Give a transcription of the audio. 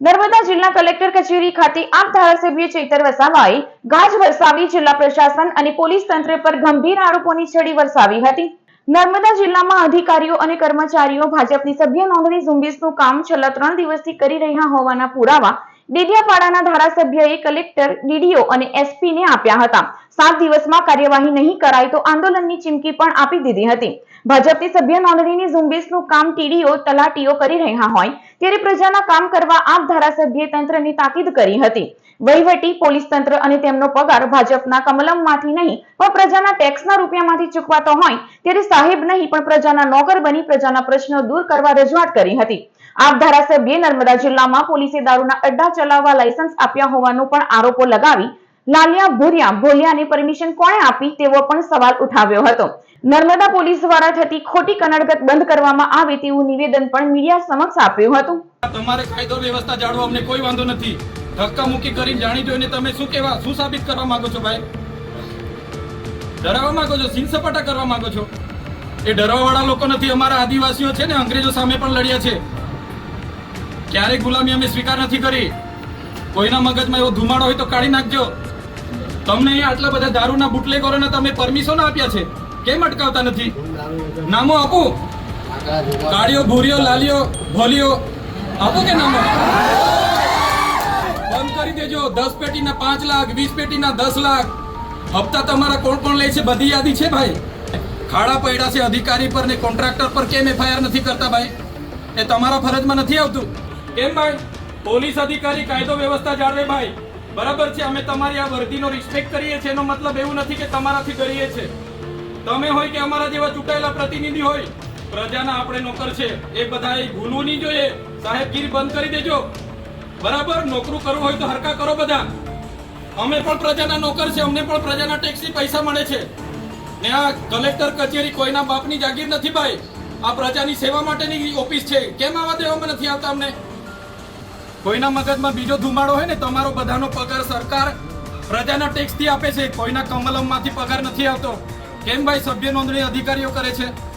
નર્મદા જિલ્લા કલેક્ટર કચેરી ખાતે આપ ધારાસભ્ય ચૈતર વસાવાએ ગાજ વરસાવી જિલ્લા પ્રશાસન અને પોલીસ તંત્ર પર ગંભીર આરોપોની છડી વરસાવી હતી. નર્મદા જિલ્લામાં અધિકારીઓ અને કર્મચારીઓ ભાજપની સભ્ય નોંધણી ઝુંબેશનું કામ છેલ્લા ત્રણ દિવસથી કરી રહ્યા હોવાના પુરાવા ડેડિયાપાડાના ધારાસભ્યએ કલેક્ટર, ડીડીઓ અને એસપીને આપ્યા હતા. સાત દિવસમાં કાર્યવાહી નહીં કરાય તો આંદોલનની ચીમકી પણ આપી દીધી હતી. ભાજપની સભ્ય નોંધણીની ઝુંબેશનું કામ ટીડીઓ તલાટીઓ કરી રહ્યા હોય, ત્યારે પ્રજાના કામ કરવા આપ ધારાસભ્યે તંત્રની તાકીદ કરી હતી. વહીવટી, પોલીસ તંત્ર અને તેમનો પગાર ભાજપના કમલમમાંથી નહીં, પણ પ્રજાના ટેક્સના રૂપિયામાંથી ચૂકવાતો હોય ત્યારે સાહેબ નહીં, પણ પ્રજાના નોકર બની, પ્રજાના પ્રશ્નો દૂર કરવા રજૂઆત કરી હતી. આપ ધારાસભ્યે નર્મદા જિલ્લામાં પોલીસે દારૂના અડ્ડા ચલાવવા લાયસન્સ આપ્યા હોવાનો પણ આરોપો લગાવી લાલિયા ભૂરિયા ભોલિયાને પરમિશન કોણે આપી તેવો પણ સવાલ ઉઠાવ્યો હતો. નર્મદા પોલીસ દ્વારા થતી ખોટી કનડગત બંધ કરવામાં આવે તેવું નિવેદન પણ મીડિયા સમક્ષ આપ્યું હતું. તમારે કાયદો વ્યવસ્થા જાળવો અમને કોઈ વાંધો નથી. ધક્કા મૂકી કરીને જાણી જોઈને તમે શું કહેવા, શું સાબિત કરવા માંગો છો ભાઈ? ડરાવવા માંગો છો? સિંહ સપાટા કરવા માંગો છો? એ ડરાવવાવાળા લોકો નથી, અમારા આદિવાસીઓ છે ને, અંગ્રેજો સામે પણ લડ્યા છે. ક્યારેય ગુલામી અમે સ્વીકાર નથી કરી. કોઈના મગજમાં એવો ધુમાડો હોય તો કાઢી નાખજો. તમને અહીંયા આટલા બધા દારૂના બુટલેગરોને તમે પરમિશન આપ્યા છે? કેમ અટકાવતા નથી? નામો આપો. કાળીઓ, ભૂરીઓ, લાલીઓ, ભોલીઓ. આપો કે નામો? બંધ દસ પેટીના પાંચ લાખ, વીસ પેટીના દસ લાખ. હપ્તા તમારા કોણ કોણ લે છે? બધી યાદી છે ભાઈ. ખાડા પડ્યા છે અધિકારી પર ને કોન્ટ્રાક્ટર પર. કેમ એફઆઈઆર નથી કરતા ભાઈ? એ તમારા ફરજમાં નથી આવતું. કેમ ભાઈ? પોલીસ અધિકારી કાયદો વ્યવસ્થા જાળવે ભાઈ. બરાબર છે, અમે તમારી આ વર્દીનો રિસ્પેક્ટ કરીએ છીએ. એનો મતલબ એવું નથી કે તમારાથી કરીએ છે તમે હોય કે અમારા જેવા ચૂંટાયેલા પ્રતિનિધિ હોય, પ્રજાના આપણે નોકર છે. એ બધા ભૂલવું નહીં જોઈએ. સાહેબગીરી બંધ કરી દેજો. બરાબર, નોકરું કરવું હોય તો હરકા કરો બધા. અમે પણ પ્રજાના નોકર છે અમને પણ પ્રજાના ટેક્સથી પૈસા મળે છે. ને આ કલેક્ટર કચેરી કોઈના બાપની જાગીર નથી ભાઈ. આ પ્રજાની સેવા માટેની ઓફિસ છે. કેમ આવા દેવામાં નથી આવતા અમને? કોઈના મગજમાં બીજો ધુમાડો હોય ને, તમારો બધાનો પગાર સરકાર પ્રજાના ટેક્સથી આપે છે. કોઈના કમલમમાંથી પગાર નથી આવતો. કેમ ભાઈ સભ્ય નોંધણી અધિકારીઓ કરે છે?